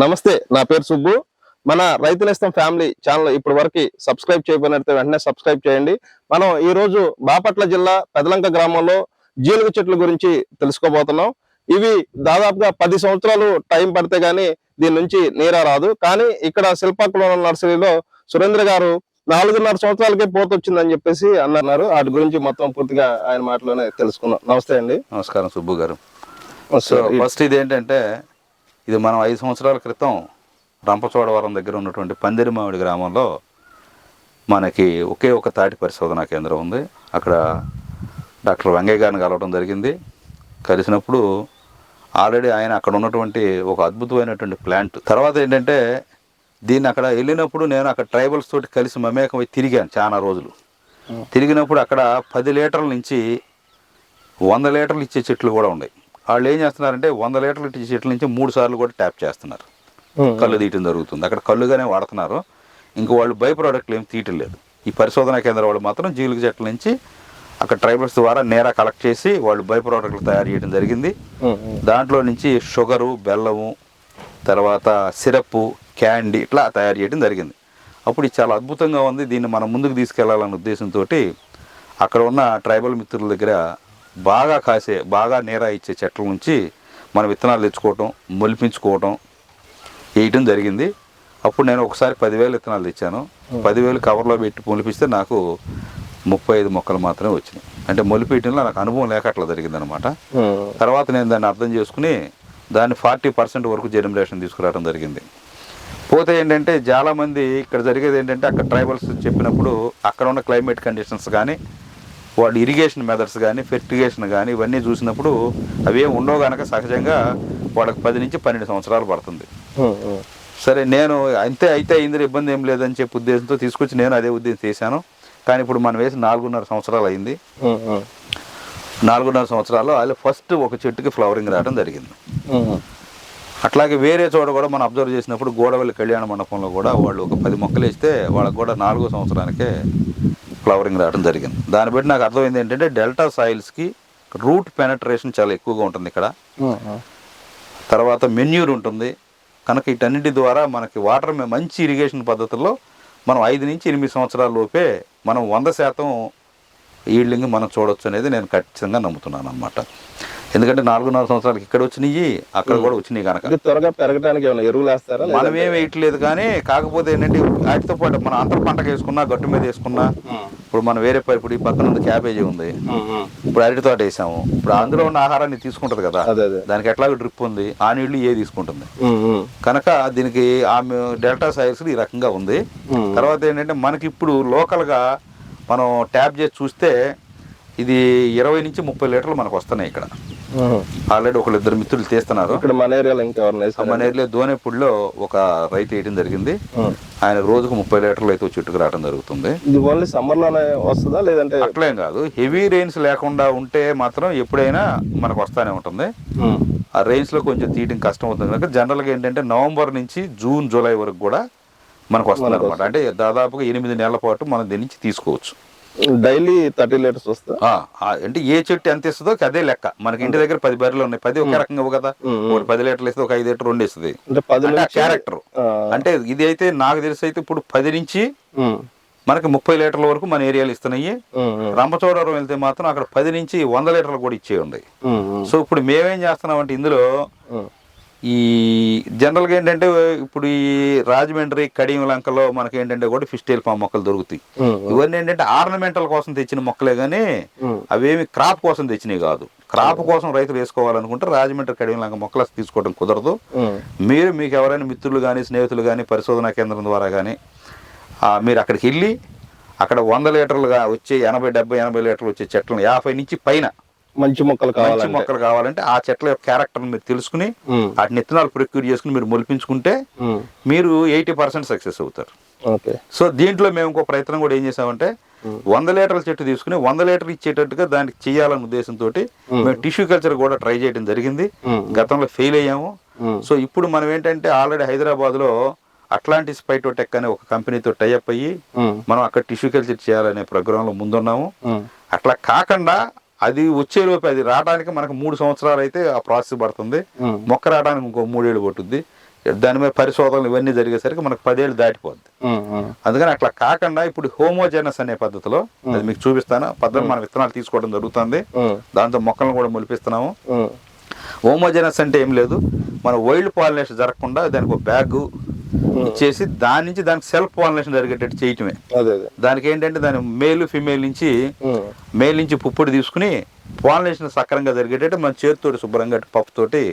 నమస్తే నా పేరు సుబ్బు. మన రైతులేస్తం ఫ్యామిలీ ఛానల్ ఇప్పటి వరకు సబ్స్క్రైబ్ చేయబడినట్టు వెంటనే సబ్స్క్రైబ్ చేయండి. మనం ఈ రోజు బాపట్ల జిల్లా పెదలంక గ్రామంలో జీలుగ చెట్ల గురించి తెలుసుకోబోతున్నాం. ఇవి దాదాపుగా పది సంవత్సరాలు టైం పడితే గానీ దీని నుంచి నీరా రాదు. కానీ ఇక్కడ శిల్పాకులం నర్సరీలో సురేంద్ర గారు నాలుగున్నర సంవత్సరాలకే పోత వచ్చిందని చెప్పేసి అన్నారు. వాటి గురించి మొత్తం పూర్తిగా ఆయన మాటలోనే తెలుసుకున్నాం నమస్తే అండి. నమస్కారం సుబ్బు గారు. సో ఫస్ట్ ఇది ఏంటంటే ఇది మనం ఐదు సంవత్సరాల క్రితం రంపచోడవరం దగ్గర ఉన్నటువంటి పందిరి మామిడి గ్రామంలో మనకి ఒకే ఒక తాటి పరిశోధనా కేంద్రం ఉంది. అక్కడ డాక్టర్ వెంగయ్య గారిని కలవడం జరిగింది. కలిసినప్పుడు ఆల్రెడీ ఆయన అక్కడ ఉన్నటువంటి ఒక అద్భుతమైనటువంటి ప్లాంట్. తర్వాత ఏంటంటే దీన్ని అక్కడ వెళ్ళినప్పుడు నేను అక్కడ ట్రైబల్స్ తోటి కలిసి మమేకమై తిరిగాను చాలా రోజులు. తిరిగినప్పుడు అక్కడ పది లీటర్ల నుంచి వంద లీటర్లు ఇచ్చే చెట్లు కూడా ఉన్నాయి. వాళ్ళు ఏం చేస్తున్నారంటే వంద లీటర్లు చెట్ల నుంచి మూడు సార్లు కూడా ట్యాప్ చేస్తున్నారు. కళ్ళు తీయటం జరుగుతుంది. అక్కడ కళ్ళుగానే వాడుతున్నారు. ఇంకా వాళ్ళు బై ప్రోడక్ట్లు ఏం తీయటం లేదు. ఈ పరిశోధనా కేంద్రం వాళ్ళు మాత్రం జీలుగు చెట్ల నుంచి అక్కడ ట్రైబల్స్ ద్వారా నేరా కలెక్ట్ చేసి వాళ్ళు బై ప్రోడక్ట్లు తయారు చేయడం జరిగింది. దాంట్లో నుంచి షుగరు బెల్లము తర్వాత సిరప్ క్యాండీ ఇట్లా తయారు చేయడం జరిగింది. అప్పుడు ఇది చాలా అద్భుతంగా ఉంది. దీన్ని మనం ముందుకు తీసుకెళ్ళాలనే ఉద్దేశంతో అక్కడ ఉన్న ట్రైబల్ మిత్రుల దగ్గర బాగా కాసే బాగా నేరా ఇచ్చే చెట్ల నుంచి మనం విత్తనాలు తెచ్చుకోవటం మొలిపించుకోవటం వేయటం జరిగింది. అప్పుడు నేను ఒకసారి పదివేలు విత్తనాలు తెచ్చాను. పదివేలు కవర్లో పెట్టి మొలిపిస్తే నాకు ముప్పై ఐదు మొక్కలు మాత్రమే వచ్చినాయి. అంటే మొలిపేయటంలో నాకు అనుభవం లేక అట్లా జరిగిందనమాట తర్వాత నేను దాన్ని అర్థం చేసుకుని దాన్ని ఫార్టీ పర్సెంట్ వరకు జెనరేషన్ తీసుకురావడం జరిగింది. పోతే ఏంటంటే చాలామంది ఇక్కడ జరిగేది ఏంటంటే అక్కడ ట్రైబల్స్ చెప్పినప్పుడు అక్కడ ఉన్న క్లైమేట్ కండిషన్స్ కానీ వాడు ఇరిగేషన్ మెథడ్స్ కానీ ఫెర్టిగేషన్ కానీ ఇవన్నీ చూసినప్పుడు అవేం ఉండవు కనుక సహజంగా వాళ్ళకి పది నుంచి పన్నెండు సంవత్సరాలు పడుతుంది. సరే నేను అంతే అయితే అయింది ఇబ్బంది ఏం లేదని చెప్పి ఉద్దేశంతో తీసుకొచ్చి నేను అదే ఉద్దేశం చేశాను. కానీ ఇప్పుడు మనం వేసి నాలుగున్నర సంవత్సరాలు అయింది. నాలుగున్నర సంవత్సరాల్లో అది ఫస్ట్ ఒక చెట్టుకి ఫ్లవరింగ్ రావడం జరిగింది. అట్లాగే వేరే చోట కూడా మనం అబ్జర్వ్ చేసినప్పుడు గోడవల్లి కళ్యాణ మండపంలో కూడా వాళ్ళు ఒక పది మొక్కలు వేస్తే వాళ్ళకి కూడా నాలుగో సంవత్సరానికే ఫ్లవరింగ్ రావడం జరిగింది. దాన్ని బట్టి నాకు అర్థమైంది ఏంటంటే డెల్టా సాయిల్స్కి రూట్ పెనట్రేషన్ చాలా ఎక్కువగా ఉంటుంది ఇక్కడ. తర్వాత మెన్యూర్ ఉంటుంది. కనుక వీటన్నిటి ద్వారా మనకి వాటర్ మంచి ఇరిగేషన్ పద్ధతుల్లో మనం ఐదు నుంచి ఎనిమిది సంవత్సరాల లోపే మనం వంద శాతం ఈల్డింగ్ మనం చూడొచ్చు అనేది నేను ఖచ్చితంగా నమ్ముతున్నాను అనమాట ఎందుకంటే నాలుగున్నర సంవత్సరాలకి ఇక్కడ వచ్చినాయి అక్కడ కూడా వచ్చినాయి కనుక త్వరగా పెరగడానికి ఏమైనా ఎరువులు వేస్తారా మనం ఏం వేయట్లేదు కానీ కాకపోతే ఏంటంటే వాటితో పాటు మనం అంతర పంటకు వేసుకున్నా గట్టు మీద వేసుకున్నా ఇప్పుడు మనం వేరే ఇప్పుడు ఈ పక్కన ఉంది క్యాబేజీ ఉంది. ఇప్పుడు అరటి తోట వేసాము. ఇప్పుడు అందులో ఉన్న ఆహారాన్ని తీసుకుంటది కదా. అదే అదే. దానికి ఎట్లాగో డ్రిప్ ఉంది ఆ నీళ్ళు ఏ తీసుకుంటుంది. కనుక దీనికి ఆమె డెల్టా సాయిల్స్ ఈ రకంగా ఉంది. తర్వాత ఏంటంటే మనకి ఇప్పుడు లోకల్గా మనం ట్యాప్ చేసి చూస్తే ఇది ఇరవై నుంచి ముప్పై లీటర్లు మనకు వస్తున్నాయి ఇక్కడ. ఆల్రెడీ ఒకళ్ళు ఇద్దరు మిత్రులు తీస్తున్నారు. ఇక్కడ మన ఏరియాలో ఇంకా? మన ఏరియాలో దోనేపూడిలో ఒక రైతు వేయడం జరిగింది. ఆయన రోజుకు ముప్పై లీటర్లు అయితే చెట్టుకు రావడం జరుగుతుంది. ఇది ఓన్లీ సమ్మర్లోనే వస్తుందా లేదంటే అట్లేం కాదు. హెవీ రెయిన్స్ లేకుండా ఉంటే మాత్రం ఎప్పుడైనా మనకు వస్తానే ఉంటుంది. ఆ. రెయిన్స్లో కొంచెం తీయడం కష్టం అవుతుంది కనుక జనరల్గా ఏంటంటే నవంబర్ నుంచి జూన్ జూలై వరకు కూడా మనకు వస్తుంది అనమాట అంటే దాదాపుగా ఎనిమిది నెలల పాటు మనం దీని నుంచి తీసుకోవచ్చు. డైలీ థర్టీ లీటర్స్ వస్తా. ఆ, ఆ, అంటే ఏ చెట్టు ఎంత ఇస్తుందో అదే లెక్క. మనకి ఇంటి దగ్గర పది బర్రెలు ఉన్నాయి. పది ఒకే రకంగా ఇవ్వు కదా. ఒకటి పది లీటర్లు ఇస్తుంది ఒక ఐదు లీటర్ రెండు ఇస్తుంది. అంటే పది అంటే క్యారెక్టర్ అంటే ఇది అయితే నాకు తెలిసి అయితే ఇప్పుడు పది నుంచి మనకి ముప్పై లీటర్ల వరకు మన ఏరియాలు ఇస్తున్నాయి. రంపచోడవరం వెళ్తే మాత్రం అక్కడ పది నుంచి వంద లీటర్లు కూడా ఇచ్చే ఉన్నాయి ఉమ్, ఉమ్, సో ఇప్పుడు మేమేం చేస్తున్నామంటే ఇందులో ఉమ్, ఈ జనరల్గా ఏంటంటే ఇప్పుడు ఈ రాజమండ్రి కడియం లంకలో మనకి ఏంటంటే కూడా ఫిస్టైల్ ఫామ్ మొక్కలు దొరుకుతాయి. ఇవన్నీ ఏంటంటే ఆర్నమెంటల్ కోసం తెచ్చిన మొక్కలే కానీ అవేమి క్రాప్ కోసం తెచ్చినవి కాదు. క్రాప్ కోసం రైతులు వేసుకోవాలనుకుంటే రాజమండ్రి కడియం లంక మొక్కలు తీసుకోవడం కుదరదు. మీరు మీకు ఎవరైనా మిత్రులు కానీ స్నేహితులు కానీ పరిశోధనా కేంద్రం ద్వారా కానీ మీరు అక్కడికి వెళ్ళి అక్కడ వంద లీటర్లుగా వచ్చే ఎనభై డెబ్బై ఎనభై లీటర్లు వచ్చే చెట్లను యాభై నుంచి పైన మంచి మొక్కలు మంచి కావాలంటే. మొక్కలు కావాలంటే ఆ చెట్ల యొక్క క్యారెక్టర్ని మీరు తెలుసుకుని వాటిని విత్తనాలు ప్రొక్యూర్ చేసుకుని మీరు మొలిపించుకుంటే మీరు ఎయిటీ పర్సెంట్ సక్సెస్ అవుతారు. ఓకే. సో దీంట్లో మేము ఇంకో ప్రయత్నం కూడా ఏం చేసామంటే వంద లీటర్ల చెట్టు తీసుకుని వంద లీటర్ ఇచ్చేటట్టుగా దానికి చేయాలనే ఉద్దేశంతో మేము. టిష్యూ కల్చర్ కూడా ట్రై చేయడం జరిగింది. గతంలో ఫెయిల్ అయ్యాము. సో ఇప్పుడు మనం ఏంటంటే ఆల్రెడీ హైదరాబాద్లో అట్లాంటిస్ పైటోటెక్ అనే ఒక కంపెనీతో టైఅప్ అయ్యి మనం అక్కడ టిష్యూ కల్చర్ చేయాలనే ప్రోగ్రాంలో ముందున్నాము. ఉమ్, అట్లా కాకుండా అది వచ్చేలోపు అది రావడానికి మనకు మూడు సంవత్సరాలు అయితే ఆ ప్రాసెస్ పడుతుంది. మొక్క రావడానికి ఇంకో మూడేళ్ళు పట్టుద్ది. దాని మీద పరిశోధనలు ఇవన్నీ జరిగేసరికి మనకు పదేళ్ళు దాటిపోద్ది. అందుకని అట్లా కాకుండా ఇప్పుడు హోమోజెనస్ అనే పద్ధతిలో అది మీకు చూపిస్తాను. పద్ధతి మన విత్తనాలు తీసుకోవడం జరుగుతుంది. దాంతో మొక్కలను కూడా మొలిపిస్తున్నాము. హోమోజెనస్ అంటే ఏం లేదు. మన వైల్డ్ పాలినేషన్ జరగకుండా దానికి ఒక బ్యాగ్ ఇచ్చేసి దాని నుంచి దానికి సెల్ఫ్ పాలినేషన్ జరిగేటట్టు చేయటమే. దానికి ఏంటంటే దాని మేల్ ఫిమేల్ నుంచి మేల్ నుంచి పుప్పొడి తీసుకుని పాలినేషన్ సక్రంగా జరిగేటట్టు మన చేతితోటి శుభ్రంగా పప్పు తోటి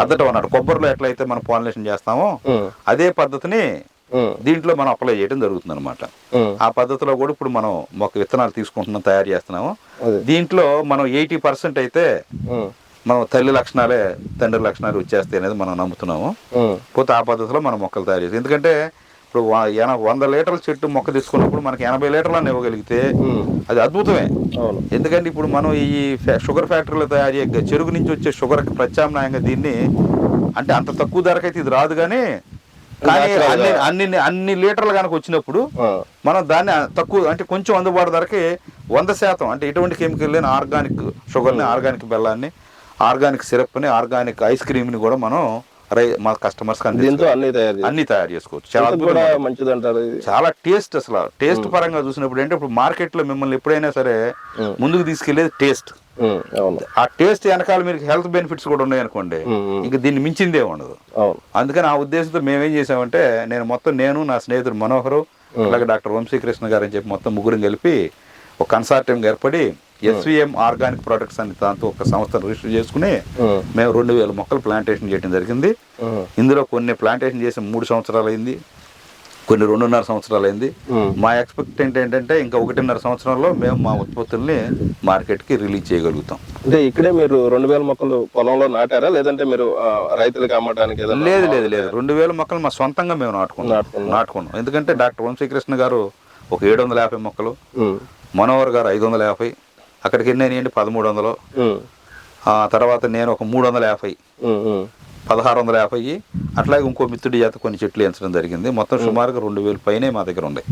అద్దటం అన్నాడు. కొబ్బరిలో ఎట్లయితే మనం పాలినేషన్ చేస్తామో అదే పద్ధతిని దీంట్లో మనం అప్లై చేయడం జరుగుతుంది అనమాట ఆ పద్ధతిలో కూడా ఇప్పుడు మనం మొక్క విత్తనాలు తీసుకుంటున్నాం తయారు చేస్తున్నాము. దీంట్లో మనం ఎయిటీ పర్సెంట్ అయితే మనం తల్లి లక్షణాలే తండ్రి లక్షణాలు వచ్చేస్తాయి అనేది మనం నమ్ముతున్నాము. పోతే ఆ పద్ధతిలో మనం మొక్కలు తయారు చేస్తాం. ఎందుకంటే ఇప్పుడు ఎన వంద లీటర్ల చెట్టు మొక్క తీసుకున్నప్పుడు మనకి ఎనభై లీటర్లను ఇవ్వగలిగితే ఉమ్, అది అద్భుతమే. ఎందుకంటే ఇప్పుడు మనం ఈ షుగర్ ఫ్యాక్టరీలో తయారు చేసే చెరుకు నుంచి వచ్చే షుగర్కి ప్రత్యామ్నాయంగా దీన్ని అంటే అంత తక్కువ ధరకైతే ఇది రాదు కానీ కానీ. అన్ని అన్ని అన్ని లీటర్లు కనుక వచ్చినప్పుడు మనం దాన్ని తక్కువ అంటే కొంచెం అందుబాటు ధరకి వంద శాతం అంటే ఎటువంటి కెమికల్ లేని ఆర్గానిక్ షుగర్ని ఆర్గానిక్ బెల్లాన్ని ఆర్గానిక్ సిరప్ని ఆర్గానిక్ ఐస్ క్రీమ్ని కూడా మనం రై మా దీంతో అందించుకోవచ్చు అన్ని తయారు అన్ని తయారు చేసుకోవచ్చు. చాలా కూడా మంచిది అంటారు చాలా టేస్ట్ అసలు. టేస్ట్ పరంగా చూసినప్పుడు ఏంటంటే ఇప్పుడు మార్కెట్లో మిమ్మల్ని ఎప్పుడైనా సరే. ముందుకు తీసుకెళ్ళేది టేస్ట్. ఆ టేస్ట్ వెనకాల మీకు హెల్త్ బెనిఫిట్స్ కూడా ఉన్నాయి అనుకోండి ఇంకా దీన్ని మించిందే ఉండదు. అందుకని ఆ ఉద్దేశంతో మేమేం చేసామంటే నేను మొత్తం నేను నా స్నేహితుడు మనోహరు అలాగే డాక్టర్ వంశీకృష్ణ గారు అని చెప్పి మొత్తం ముగ్గురం కలిపి ఒక కన్సార్టియం ఏర్పడి ఎస్విఎం ఆర్గానిక్ ప్రొడక్ట్స్ అని దాంతో ఒక సంస్థను రిజిస్టర్ చేసుకుని మేము రెండు వేల మొక్కలు ప్లాంటేషన్ చేయడం జరిగింది. ఇందులో కొన్ని ప్లాంటేషన్ చేసి మూడు సంవత్సరాలు అయింది కొన్ని రెండున్నర సంవత్సరాలు అయింది. మా ఎక్స్పెక్టెంట్ ఏంటంటే ఇంకా ఒకటిన్నర సంవత్సరంలో మేము మా ఉత్పత్తుల్ని మార్కెట్కి రిలీజ్ చేయగలుగుతాం. అంటే ఇక్కడే మీరు రెండు వేల మొక్కలు పొలంలో నాటారా? లేదంటే మీరు రైతులకు అమ్మటానికి ఏదైనా లేదు లేదు లేదు. రెండు వేల మొక్కలు మా సొంతంగా మేము నాటుకున్నాం. నాటుకున్నాం. ఎందుకంటే డాక్టర్ వంశీకృష్ణ గారు ఒక ఏడు వందల యాభై మొక్కలు మనోహర్ గారు ఐదు వందల యాభై అక్కడికి ఎన్ని అయినాయండి పదమూడు వందలు తర్వాత నేను ఒక మూడు వందల యాభై పదహారు వందల యాభై. అట్లాగే ఇంకో మిత్రుడి చేత కొన్ని చెట్లు ఎంచడం జరిగింది. మొత్తం సుమారుగా రెండు వేలు పైనే మా దగ్గర ఉన్నాయి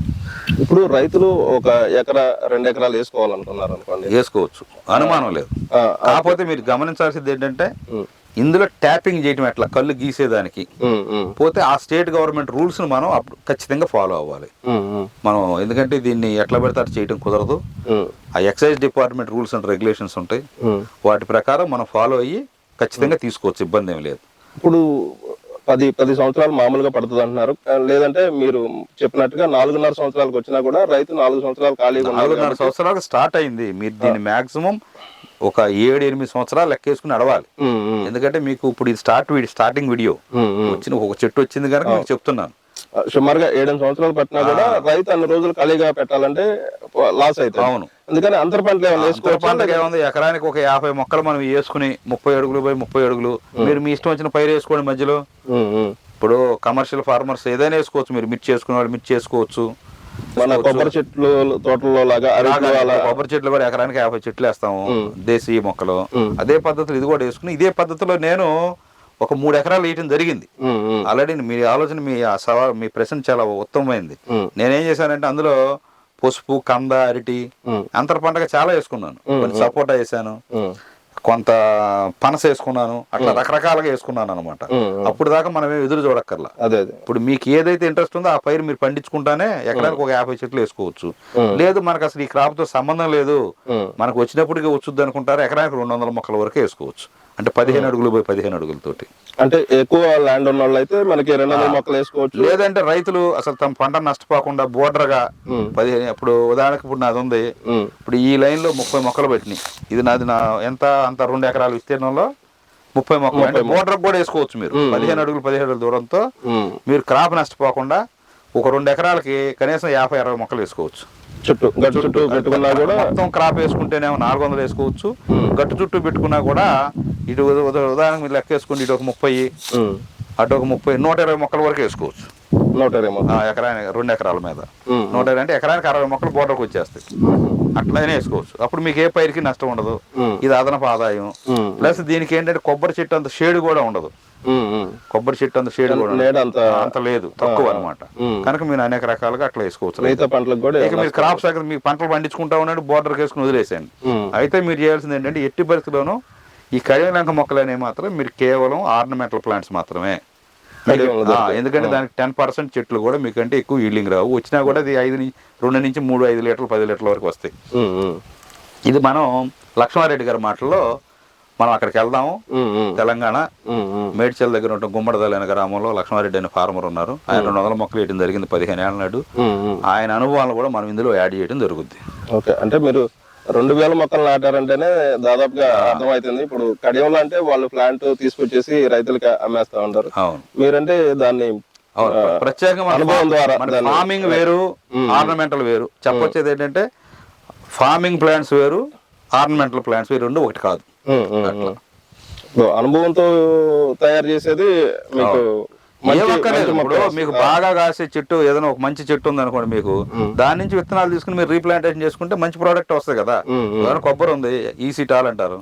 ఇప్పుడు రైతులు ఒక ఎకరా రెండు ఎకరాలు వేసుకోవాలనుకున్నారు అనుకోండి వేసుకోవచ్చు. అనుమానం లేదు. కాకపోతే మీరు గమనించాల్సింది ఏంటంటే ఇందులో ట్యాపింగ్ చేయటం ఎట్లా? కళ్ళు గీసేదానికి. పోతే ఆ స్టేట్ గవర్నమెంట్ రూల్స్ని మనం అప్పుడు ఖచ్చితంగా ఫాలో అవ్వాలి. మనం ఎందుకంటే దీన్ని ఎట్లా పెడితే అట్లా చేయడం కుదరదు. ఆ excise department rules and regulations ఉంటాయి. వాటి ప్రకారం మనం ఫాలో అయ్యి ఖచ్చితంగా తీసుకోవచ్చు. ఇబ్బంది ఏం లేదు. ఇప్పుడు పది పది సంవత్సరాలు మామూలుగా పడుతుంది అంటున్నారు. లేదంటే మీరు చెప్పినట్టుగా నాలుగున్నర సంవత్సరాలకు వచ్చినా కూడా రైతు నాలుగు సంవత్సరాలు ఖాళీగా నాలుగున్నర సంవత్సరాలకు స్టార్ట్ అయింది. మీరు దీన్ని మాక్సిమం ఒక ఏడు ఎనిమిది సంవత్సరాలు లెక్కేసుకుని నడవాలి. ఎందుకంటే మీకు ఇప్పుడు ఇది స్టార్ట్ స్టార్టింగ్ వీడియో. వచ్చిన ఒక చెట్టు వచ్చింది కనుక మీకు చెప్తున్నాను. సుమారుగా ఏడెనిమిది సంవత్సరాలు పట్టినా కూడా రైతు అన్ని రోజులు ఖాళీగా పెట్టాలంటే లాస్ అవుతుంది. అవును. అందుకని అంతర పంటలు ఏమైనా? పంటకి ఏముంది? ఎకరానికి ఒక యాభై మొక్కలు మనం వేసుకుని ముప్పై అడుగులు బై ముప్పై అడుగులు. మీరు మీ ఇష్టం వచ్చిన పైరు వేసుకోండి మధ్యలో. ఇప్పుడు కమర్షియల్ ఫార్మర్స్ ఏదైనా వేసుకోవచ్చు. మీరు మిర్చి వేసుకునే వాళ్ళు మిర్చి వేసుకోవచ్చు. మన కొబ్బరి చెట్లు తోటల్లో లాగా కొబ్బరి చెట్లు కూడా ఎకరానికి యాభై చెట్లు వేస్తాము. దేశీయ మొక్కలు. అదే పద్ధతిలో ఇది కూడా వేసుకుని ఇదే పద్ధతిలో నేను ఒక మూడు ఎకరాలు వేయటం జరిగింది. ఆల్రెడీ మీ ఆలోచన మీ సవాల్ మీ ప్రశ్న చాలా ఉత్తమమైంది. నేనేం చేశానంటే అందులో పసుపు కంద అరటి అంతర పంటగా చాలా వేసుకున్నాను. కొన్ని సపోటా వేసాను. కొంత పనస వేసుకున్నాను. అట్లా రకరకాలుగా వేసుకున్నాను అనమాట. అప్పుడు దాకా మనం ఏం ఎదురు చూడక్కర్లా. అదే ఇప్పుడు మీకు ఏదైతే ఇంట్రెస్ట్ ఉందో ఆ పైరు మీరు పండించుకుంటానే ఎకరానికి ఒక యాభై చెట్లు వేసుకోవచ్చు. లేదు మనకు అసలు ఈ క్రాప్తో సంబంధం లేదు. మనకు వచ్చినప్పటికీ వచ్చుద్ది అనుకుంటారు. ఎకరానికి రెండు వందల మొక్కల వరకు వేసుకోవచ్చు. అంటే పదిహేను అడుగులు పోయి పదిహేను అడుగులతోటి. అంటే ఎక్కువ ల్యాండ్ ఉన్న వాళ్ళు అయితే మనకి రెండు వందల మొక్కలు వేసుకోవచ్చు. లేదంటే రైతులు అసలు తమ పంట నష్టపోకుండా border గా పదిహేను ఇప్పుడు ఉదాహరణకు ఇప్పుడు నాది ఉంది. ఇప్పుడు ఈ లైన్లో ముప్పై మొక్కలు పెట్టినాయి. ఇది నాది నా ఎంత అంత రెండు ఎకరాల విస్తీర్ణంలో ముప్పై మొక్కలు. అంటే బోర్డర్ కూడా వేసుకోవచ్చు మీరు. పదిహేను అడుగులు పదిహేడు అడుగుల దూరంతో. మీరు క్రాప్ నష్టపోకుండా ఒక రెండు ఎకరాలకి కనీసం యాభై అరవై మొక్కలు వేసుకోవచ్చు. చుట్టూ గట్టు చుట్టూ పెట్టుకున్నా కూడా మొత్తం క్రాప్ వేసుకుంటేనేమో నాలుగు వందలు వేసుకోవచ్చు. గట్టు చుట్టూ పెట్టుకున్నా కూడా ఇటు ఉద- ఉద- ఉదాహరణకు మీరు లెక్క వేసుకోండి ఇటు ఒక ముప్పై అటు ఒక ముప్పై నూట ఇరవై మొక్కల వరకు వేసుకోవచ్చు. నూట ఇరవై మొక్కలు ఎకరానికి రెండు ఎకరాల మీద. నూట ఇరవై అంటే ఎకరానికి అరవై మొక్కలు బోర్డర్కి వచ్చేస్తాయి. అట్లనే వేసుకోవచ్చు. అప్పుడు మీకు ఏ పైరుకి నష్టం ఉండదు. ఇది అదనపు ఆదాయం. ప్లస్ దీనికి ఏంటంటే కొబ్బరి చెట్టు అంత షేడ్ కూడా ఉండదు. కొబ్బరి చెట్టు అంత షేడ్ కూడా అంత లేదు. తక్కువ అనమాట. కనుక మీరు అనేక రకాలుగా అట్లా వేసుకోవచ్చు. మిగతా పంటలకు కూడా ఇక మీరు క్రాప్స్ దగ్గర మీ పంటలు పండించుకుంటా ఉన్నాడు బోర్డర్ వేసుకుని వదిలేసేయండి. ఉమ్, అయితే మీరు చేయాల్సింది ఏంటంటే ఎట్టి పరిస్థితుల్లోనూ ఈ కళ్యాణంక మొక్కలు అనేవి మాత్రం మీరు కేవలం ఆర్నమెంటల్ ప్లాంట్స్ మాత్రమే. ఎందుకంటే దానికి టెన్ పర్సెంట్ చెట్లు కూడా మీకంటే ఎక్కువ ఈల్డింగ్ రావు. వచ్చినా కూడా అది ఐదు రెండు నుంచి మూడు ఐదు లీటర్లు పది లీటర్ల వరకు వస్తాయి. ఇది మనం లక్ష్మారెడ్డి గారి మాటల్లో మనం అక్కడికి వెళ్దాము. తెలంగాణ. మేడ్చల్ దగ్గర ఉన్న గుమ్మడిదల్ అనే గ్రామంలో లక్ష్మారెడ్డి అనే ఫార్మర్ ఉన్నారు. ఆయన రెండు వందల మొక్కలు వేయడం జరిగింది పదిహేను ఏళ్ళ నాడు. ఆయన అనుభవాలను కూడా మనం ఇందులో యాడ్ చేయడం జరుగుద్ది. ఓకే. అంటే మీరు రెండు వేల మొక్కలు నాటారంటేనే దాదాపుగా అర్థమవుతుంది. ఇప్పుడు కడియంలో అంటే వాళ్ళు ప్లాంట్ తీసుకొచ్చేసి రైతులకి అమ్మేస్తా ఉంటారు. మీరంటే దాన్ని ప్రత్యేకంగా అనుభవం ద్వారా ఫార్మింగ్ వేరు ఆర్నమెంటల్ వేరు. చెప్పొచ్చేది ఏంటంటే ఫార్మింగ్ ప్లాంట్స్ వేరు ఆర్నమెంటల్ ప్లాంట్స్ వేరు రెండు ఒకటి కాదు. అనుభవంతో తయారు చేసేది మీకు ఇప్పుడు మీకు బాగా కాసే చెట్టు ఏదైనా ఒక మంచి చెట్టు ఉంది అనుకోండి మీకు దాని నుంచి విత్తనాలు తీసుకుని మీరు రీప్లాంటేషన్ చేసుకుంటే మంచి ప్రోడక్ట్ వస్తుంది కదా. ఏదైనా కొబ్బరి ఉంది ఈసీ టాల్ అంటారు.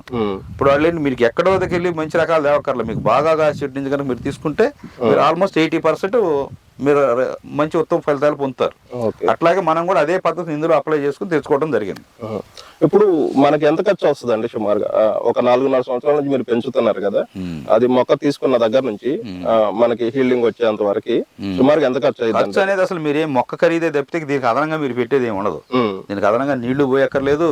ఇప్పుడు వాళ్ళు మీకు ఎక్కడో దగ్గరికి వెళ్ళి మంచి రకాలు తేవక్కర్లేదు. మీకు బాగా కాసే చెట్టు నుంచి కనుక మీరు తీసుకుంటే మీరు ఆల్మోస్ట్ ఎయిటీ పర్సెంట్ మీరు మంచి ఉత్తమ ఫలితాలు పొందుతారు. అట్లాగే మనం కూడా అదే పద్ధతిని ఇందులో అప్లై చేసుకుని తెచ్చుకోవడం జరిగింది. ఇప్పుడు మనకి ఎంత ఖర్చు వస్తుందండి సుమారుగా? ఆ, ఒక నాలుగున్నర సంవత్సరాల నుంచి మీరు పెంచుతున్నారు కదా. అది మొక్క తీసుకున్న దగ్గర నుంచి మనకి హీల్డింగ్ వచ్చేంత వరకు సుమారుగా ఎంత ఖర్చు ఖర్చు అనేది అసలు మీరు ఏం మొక్క ఖరీదే తప్పితే దీనికి అదనంగా మీరు పెట్టేది ఏమి ఉండదు. దీనికి అదనంగా నీళ్ళు పోయక్కర్లేదు.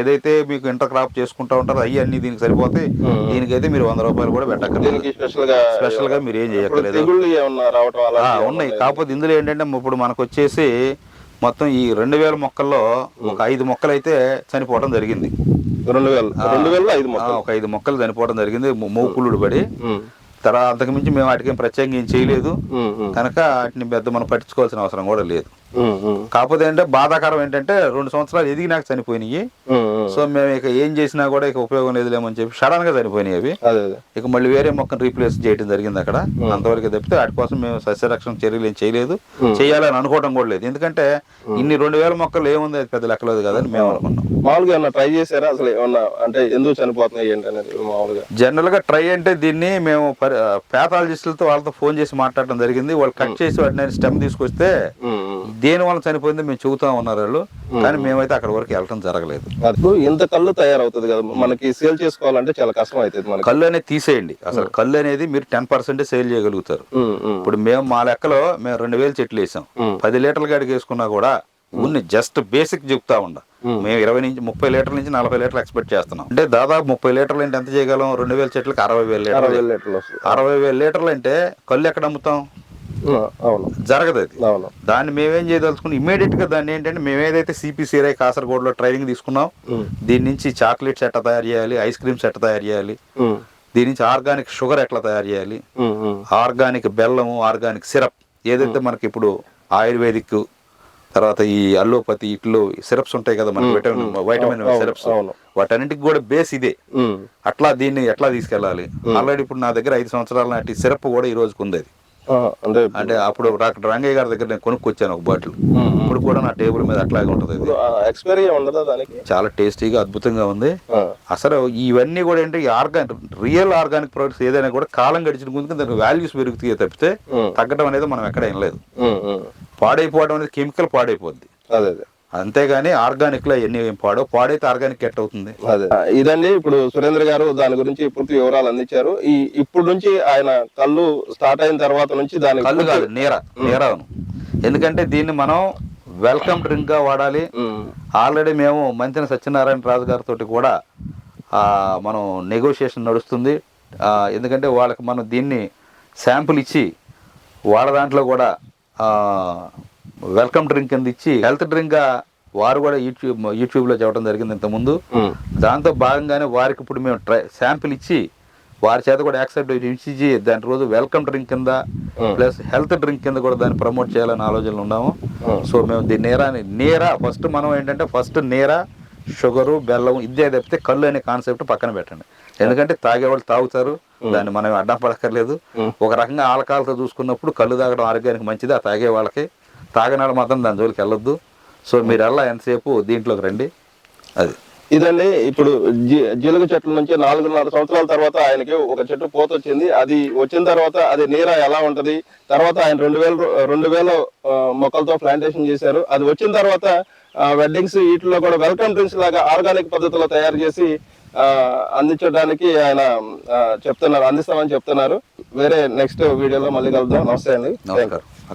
ఏదైతే మీకు ఇంటర్ క్రాప్ చేసుకుంటా ఉంటారో అవి అన్ని దీనికి సరిపోతాయి. దీనికైతే మీరు వంద రూపాయలు కూడా పెట్టక్కర్లేదు. స్పెషల్గా మీరు ఏం చేయక్కర్లేదు. ఉన్నాయి. కాకపోతే ఇందులో ఏంటంటే ఇప్పుడు మనకు వచ్చేసి మొత్తం ఈ రెండు వేల మొక్కల్లో ఒక ఐదు మొక్కలు అయితే చనిపోవడం జరిగింది. రెండు వేలు రెండు వేల ఐదు ఒక ఐదు మొక్కలు చనిపోవడం జరిగింది. మూకులుడు పడి. తర్వాత అంతకుమించి మేము వాటికి ఏం ప్రత్యేకంగా ఏం చేయలేదు. కనుక వాటిని పెద్ద మనం పట్టించుకోవాల్సిన అవసరం కూడా లేదు. కాకపోతే ఏంటంటే బాధాకరం ఏంటంటే రెండు సంవత్సరాలు ఎదిగినాక చనిపోయినాయి. ఉమ్, ఉమ్. సో మేము ఇక ఏం చేసినా కూడా ఇక ఉపయోగం లేదులేమని చెప్పి సడన్గా చనిపోయినాయి అవి. ఇక మళ్ళీ వేరే మొక్కను రీప్లేస్ చేయడం జరిగింది అక్కడ. అంతవరకు తప్పితే వాటి కోసం మేము సస్యరక్షణ చర్యలు ఏం చేయలేదు. చేయాలని అనుకోవడం కూడా లేదు. ఎందుకంటే ఇన్ని రెండు వేల మొక్కలు ఏముంది అది పెద్ద లెక్కలేదు కదని మేము అనుకున్నాం. మామూలుగా ఏమన్నా ట్రై చేశారా అసలు ఏమన్నా? అంటే ఎందుకు చనిపోతున్నాయి ఏంటి అనేది మామూలుగా? జనరల్గా ట్రై అంటే దీన్ని మేము పేథాలజిస్టులతో వాళ్ళతో ఫోన్ చేసి మాట్లాడడం జరిగింది. వాళ్ళు కట్ చేసి వాటిని స్టెమ్ తీసుకొస్తే దేని వల్ల చనిపోయిందో మేము చెబుతా ఉన్నారు వాళ్ళు కానీ మేమైతే అక్కడ వరకు వెళ్ళడం జరగలేదు. ఇప్పుడు ఇంత కళ్ళు తయారవుతుంది కదా మనకి సేల్ చేసుకోవాలంటే చాలా కష్టం అవుతుంది మనకి. కళ్ళు అనేది తీసేయండి. అసలు కళ్ళు అనేది మీరు టెన్ పర్సెంట్ సేల్ చేయగలుగుతారు. ఇప్పుడు మేము మా లెక్కలో మేము రెండు వేలు చెట్లు వేసాం. పది లీటర్ల కాడికి వేసుకున్నా కూడా ఉన్ని జస్ట్ బేసిక్ చెప్తా ఉండ. మేము. ఇరవై నుంచి ముప్పై లీటర్ల నుంచి నలభై లీటర్లు ఎక్స్పెక్ట్ చేస్తున్నాం. అంటే దాదాపు ముప్పై లీటర్లు అంటే ఎంత చేయగలం? రెండు వేల చెట్లకి అరవై వేల లీటర్లు. అరవై వేల లీటర్లు అంటే కళ్ళు ఎక్కడ అమ్ముతాం? అవును. జరగదు అది. అవును. దాన్ని మేమేం చేయదలుచుకుని ఇమీడియట్గా దాన్ని ఏంటంటే మేము ఏదైతే సిపిసిఐ కాసర్గోడ్లో ట్రైనింగ్ తీసుకున్నాం దీని నుంచి చాక్లెట్స్ ఎట్లా తయారు చేయాలి ఐస్ క్రీమ్స్ ఎట్లా తయారు చేయాలి దీని నుంచి ఆర్గానిక్ షుగర్ ఎట్లా తయారు చేయాలి ఆర్గానిక్ బెల్లము ఆర్గానిక్ సిరప్ ఏదైతే మనకి ఇప్పుడు ఆయుర్వేదిక్ తర్వాత ఈ అల్లోపతి ఇట్లు సిరప్స్ ఉంటాయి కదా మనకి విటమిన్ వైటమిన్ సిరప్స్. వాటన్నిటికి కూడా బేస్ ఇదే. అట్లా దీన్ని ఎట్లా తీసుకెళ్ళాలి? ఆల్రెడీ ఇప్పుడు నా దగ్గర ఐదు సంవత్సరాల నాటి సిరప్ కూడా ఈ రోజుకి ఉంది అది. అంటే అంటే అప్పుడు డాక్టర్ రంగయ్య గారి దగ్గర నేను కొనుక్కొచ్చాను ఒక బాటిల్. ఇప్పుడు కూడా నా టేబుల్ మీద అట్లాగే ఉంటుంది ఎక్స్పైరీ ఉండదా దానికి? చాలా టేస్టీగా అద్భుతంగా ఉంది. అసలు ఇవన్నీ కూడా ఏంటి ఆర్గానిక్ రియల్ ఆర్గానిక్ ప్రొడక్ట్స్ ఏదైనా కూడా కాలం గడిచిన ముందుకు దానికి వాల్యూస్ పెరుగుతాయి తప్పితే తగ్గడం అనేది మనం ఎక్కడ ఏం లేదు. పాడైపోవడం అనేది కెమికల్ పాడైపోద్ది. అదే అదే. అంతేగాని ఆర్గానిక్లో ఎన్ని పాడో పాడైతే ఆర్గానిక్ ఎట్ అవుతుంది. ఇదండి ఇప్పుడు సురేంద్ర గారు దాని గురించి పూర్తి వివరాలు అందించారు. ఈ ఇప్పుడు నుంచి ఆయన కళ్ళు స్టార్ట్ అయిన తర్వాత నుంచి దాని కళ్ళు కాదు నీర నీరాను ఎందుకంటే దీన్ని మనం వెల్కమ్ డ్రింక్గా వాడాలి ఆల్రెడీ మేము మంచిన సత్యనారాయణ రాజు గారితో కూడా ఆ, మనం నెగోషియేషన్ నడుస్తుంది. ఎందుకంటే వాళ్ళకి మనం దీన్ని శాంపుల్ ఇచ్చి వాళ్ళ దాంట్లో కూడా వెల్కమ్ డ్రింక్ కింద ఇచ్చి హెల్త్ డ్రింక్గా వారు కూడా యూట్యూబ్ యూట్యూబ్లో చెప్పడం జరిగింది ఇంతకుముందు. దాంతో భాగంగానే వారికి ఇప్పుడు మేము ట్రై శాంపిల్ ఇచ్చి వారి చేత కూడా యాక్సెప్ట్ ఇచ్చి దాని రోజు వెల్కమ్ డ్రింక్ కింద. ప్లస్ హెల్త్ డ్రింక్ కింద కూడా దాన్ని ప్రమోట్ చేయాలని ఆలోచనలు ఉన్నాము. సో మేము దీన్ని నేరాని నేరా ఫస్ట్ మనం ఏంటంటే ఫస్ట్ నేరా షుగరు బెల్లం ఇదే తప్పితే కళ్ళు అనే కాన్సెప్ట్ పక్కన పెట్టండి. ఎందుకంటే తాగేవాళ్ళు తాగుతారు దాన్ని మనం అడ్డం పడక్కర్లేదు. ఒక రకంగా ఆల్కహాల్తో చూసుకున్నప్పుడు కళ్ళు తాగడం ఆరోగ్యానికి మంచిది ఆ తాగే వాళ్ళకి. తాగనాడు మాత్రం దాని జోలికి వెళ్ళొద్దు. సో మీరు అలా ఎంతసేపు దీంట్లోకి రండి. అది. ఇదండి ఇప్పుడు జీలుగు చెట్ల నుంచి నాలుగున్నర సంవత్సరాల తర్వాత ఆయనకి ఒక చెట్టు పోత వచ్చింది. అది వచ్చిన తర్వాత అది నీర ఎలా ఉంటది? తర్వాత ఆయన రెండు వేల రెండు వేల మొక్కలతో ప్లాంటేషన్ చేశారు. అది వచ్చిన తర్వాత వెడ్డింగ్స్ వీటిలో కూడా వెల్కమ్ డ్రింక్స్ లాగా ఆర్గానిక్ పద్ధతిలో తయారు చేసి ఆ, అందించడానికి ఆయన చెప్తున్నారు అందిస్తామని చెప్తున్నారు. వేరే నెక్స్ట్ వీడియోలో మళ్ళీ కలుద్దాం. నమస్తే అండి.